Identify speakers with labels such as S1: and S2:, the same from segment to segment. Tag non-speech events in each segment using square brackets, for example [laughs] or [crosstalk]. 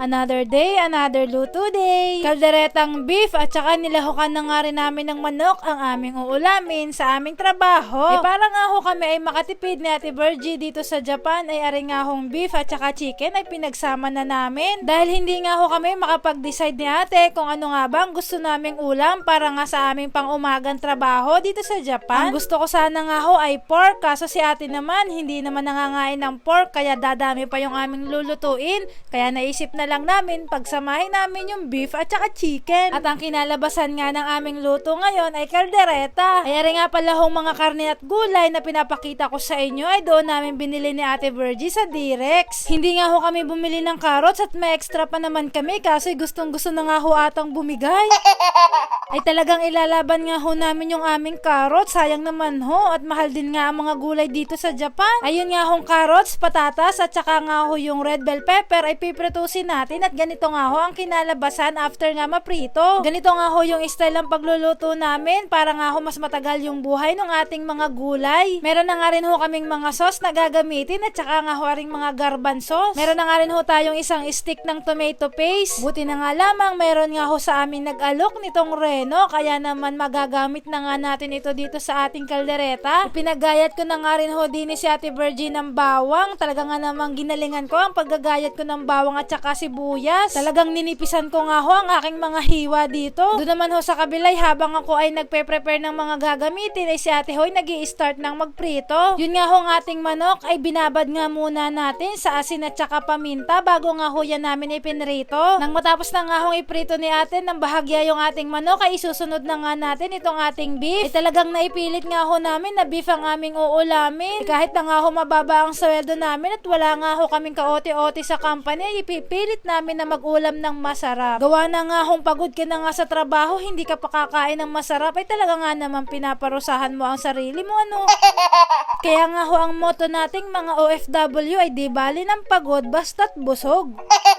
S1: Another day, another luto day. Kalderetang beef at saka nilahukan na nga rin namin ng manok ang aming uulamin sa aming trabaho. Eh para nga ho kami ay makatipid ni Ate Virgie dito sa Japan ay ari nga hong beef at saka chicken ay pinagsama na namin. Dahil hindi nga ho kami makapag-decide ni ate kung ano nga ba ang gusto naming ulam para nga sa aming pang umagang trabaho dito sa Japan. Ang gusto ko sana nga ho ay pork kaso si ate naman hindi naman nangangain ng pork kaya dadami pa yung aming lulutuin. Kaya naisip na lang namin pagsamahin namin yung beef at saka chicken. At ang kinalabasan nga ng aming luto ngayon ay kaldereta. Kaya rin nga pala hong mga karne at gulay na pinapakita ko sa inyo ay doon namin binili ni Ate Virgie sa Direx. Hindi nga ho kami bumili ng carrots at may extra pa naman kami kasi gustong gusto na nga ho atang bumigay. [laughs] ay talagang ilalaban nga ho namin yung aming carrots. Sayang naman ho at mahal din nga ang mga gulay dito sa Japan. Ayun nga hong carrots, patatas at saka nga ho yung red bell pepper ay pipritusin natin at ganito nga ho ang kinalabasan after nga maprito. Ganito nga ho yung style ng pagluluto namin para nga ho mas matagal yung buhay ng ating mga gulay. Meron na nga rin ho kaming mga sauce na gagamitin at saka nga ho ring mga garban sauce. Meron na nga rin ho tayong isang stick ng tomato paste. Buti na nga lamang meron nga ho sa amin nag-alok nitong reno kaya naman magagamit na nga natin ito dito sa ating kaldereta. Pinagayat ko na nga rin ho din si Ate Virgie ng bawang. Talaga nga namang ginalingan ko ang paggagayat ko ng bawang at saka sibuyas. Talagang ninipisan ko nga ho ang aking mga hiwa dito. Doon naman ho sa kabilay habang ako ay nagpe-prepare ng mga gagamitin ay si Ate Hoy nag start ng magprito. Yun nga ho ang ating manok ay binabad nga muna natin sa asin at saka paminta bago nga ho yan namin ipinrito. Nang matapos na nga hong iprito ni ate ng bahagya yung ating manok ay isusunod na nga natin itong ating beef. Ay talagang naipilit nga ho namin na beef ang aming uulamin. Eh, kahit na nga ho mababa ang sweldo namin at wala nga ho kaming kaote-ote sa company ipipilit namin na mag-ulam ng masarap. Gawa na nga hong pagod ka na nga sa trabaho, hindi ka pa kakain ng masarap ay talaga nga naman pinaparusahan mo ang sarili mo ano. [laughs] Kaya nga ho ang motto nating mga OFW ay di bali ng pagod basta't busog. [laughs]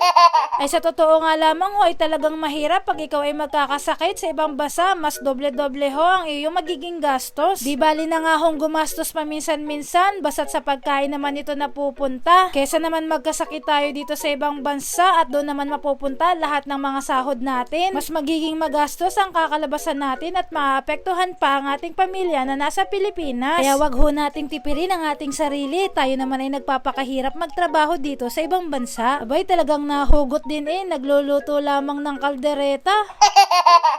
S1: Ay sa totoo nga lamang ho ay talagang mahirap pag ikaw ay magkakasakit sa ibang basa, mas doble-doble ho ang iyong magiging gastos. Di bali na nga hong gumastos paminsan-minsan, basta't sa pagkain naman ito napupunta. Kesa naman magkasakit tayo dito sa ibang bansa at doon naman mapupunta lahat ng mga sahod natin. Mas magiging magastos ang kakalabasan natin at maapektuhan pa ang ating pamilya na nasa Pilipinas. Kaya wag ho nating tipirin ang ating sarili. Tayo naman ay nagpapakahirap magtrabaho dito sa ibang bansa. Abay talagang nahugot din eh, nagluluto lamang ng kaldereta. [laughs]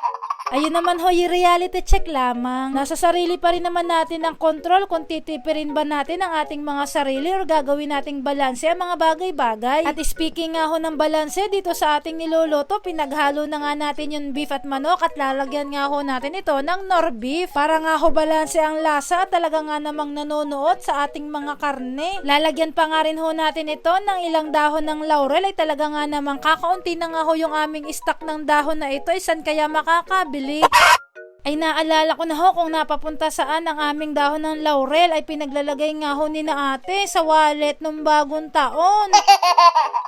S1: Ayun naman ho, yung reality check lamang. Nasa sarili pa rin naman natin ang control kung titipirin ba natin ang ating mga sarili or gagawin nating balanse ang mga bagay-bagay. At speaking nga ho ng balanse, dito sa ating niluluto, pinaghalo na nga natin yung beef at manok at lalagyan nga ho natin ito ng nor beef. Para nga ho balanse ang lasa talaga nga namang nanonood sa ating mga karne. Lalagyan pa nga rin ho natin ito ng ilang dahon ng laurel ay talaga nga namang kakaunti na nga ho yung aming stock ng dahon na ito. Isan kaya makakabili? Ay naalala ko na ho kung napapunta saan ang aming dahon ng laurel ay pinaglalagay nga ho ni na ate sa wallet nung bagong taon. [laughs]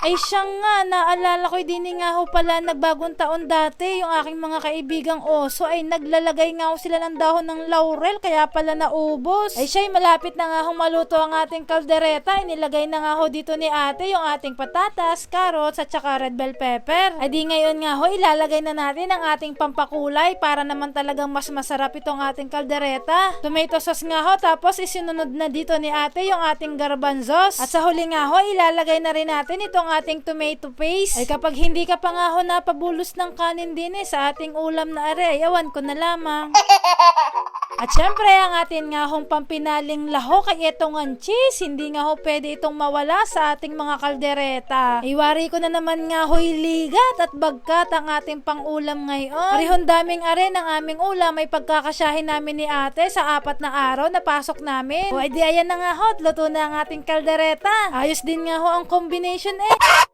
S1: Ay siya nga, naalala ko din nga ho pala nagbagong taon dati yung aking mga kaibigang oso ay naglalagay nga ho sila ng dahon ng laurel kaya pala naubos. Ay siya'y malapit na nga ho maluto ang ating kaldereta ay nilagay na nga ho dito ni ate yung ating patatas, carrots at saka red bell pepper. Ay di ngayon nga ho ilalagay na natin ang ating pampakulay para naman talagang mas masarap itong ating kaldereta. Tomato sauce nga ho tapos isinunod na dito ni ate yung ating garbanzos. At sa huli nga ho ilalagay na rin natin itong ating tomato paste. Ay kapag hindi ka pa nga ho napabulos ng kanin din eh sa ating ulam na are, ay awan ko na lamang. [laughs] At syempre, ang atin nga hong pampinaling lahok ay itong ang cheese. Hindi nga ho pwede itong mawala sa ating mga kaldereta. Iwari ko na naman nga ho'y ligat at bagkat ang ating pangulam ngayon. Parihon daming are ng aming ulam ay pagkakasyahin namin ni ate sa apat na araw na pasok namin. O, ay di ayan na nga ho, luto na ang ating kaldereta. Ayos din nga ho ang combination eh.